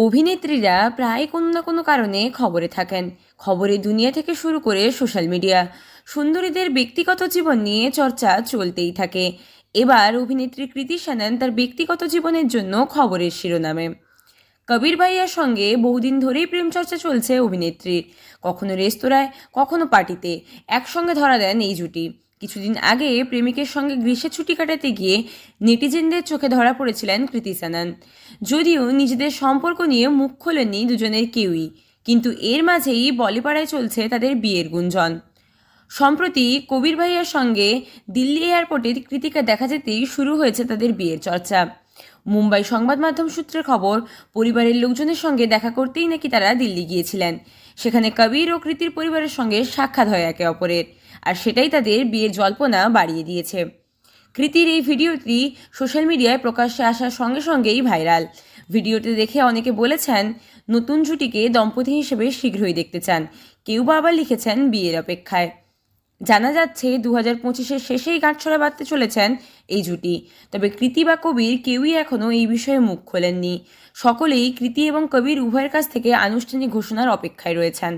অভিনেত্রীরা প্রায় কোনো না কোনো কারণে খবরে থাকেন। খবরে দুনিয়া থেকে শুরু করে সোশ্যাল মিডিয়া। সুন্দরীদের ব্যক্তিগত জীবন নিয়ে চর্চা চলতেই থাকে। এবার অভিনেত্রী কৃতি সেনন তার ব্যক্তিগত জীবনের জন্য খবরের শিরোনামে। কবির ভাইয়ার সঙ্গে বহুদিন ধরেই প্রেম চর্চা চলছে অভিনেত্রীর। কখনো রেস্তোরাঁয়, কখনো পার্টিতে। একসঙ্গে ধরা দেন এই জুটি। কিছুদিন আগে প্রেমিকের সঙ্গে গ্রীষ্মের ছুটি কাটাতে গিয়ে নেটিজেনদের চোখে ধরা পড়েছিলেন কৃতি সানান। যদিও নিজেদের সম্পর্ক নিয়ে মুখ খোলেননি দুজনের কেউই, কিন্তু এর মাঝেই বলিপাড়ায় চলছে তাদের বিয়ের গুঞ্জন। সম্প্রতি কবির ভাইয়ার সঙ্গে দিল্লি এয়ারপোর্টের কৃতিকা দেখা যেতেই শুরু হয়েছে তাদের বিয়ের চর্চা। মুম্বাই সংবাদ মাধ্যম সূত্রে খবর, পরিবারের লোকজনের সঙ্গে দেখা করতেই নাকি তারা দিল্লি গিয়েছিলেন। সেখানে কবির ও কৃতির পরিবারের সঙ্গে সাক্ষাৎ হয় একে অপরের, আর সেটাই তাদের বিয়ের জল্পনা বাড়িয়ে দিয়েছে। কৃতির এই ভিডিওটি সোশ্যাল মিডিয়ায় প্রকাশ্যে আসার সঙ্গে সঙ্গেই ভাইরাল। ভিডিওটি দেখে অনেকে বলেছেন, নতুন জুটিকে দম্পতি হিসেবে শীঘ্রই দেখতে চান। কেউ বা আবার লিখেছেন, বিয়ের অপেক্ষায়। জানা যাচ্ছে দু হাজার পঁচিশের শেষেই গাঁটছড়া বাঁধতে চলেছেন এই জুটি। তবে কৃতি বা কবির কেউই এখনও এই বিষয়ে মুখ খোলেননি। সকলেই কৃতি এবং কবির উভয়ের কাছ থেকে আনুষ্ঠানিক ঘোষণার অপেক্ষায় রয়েছেন।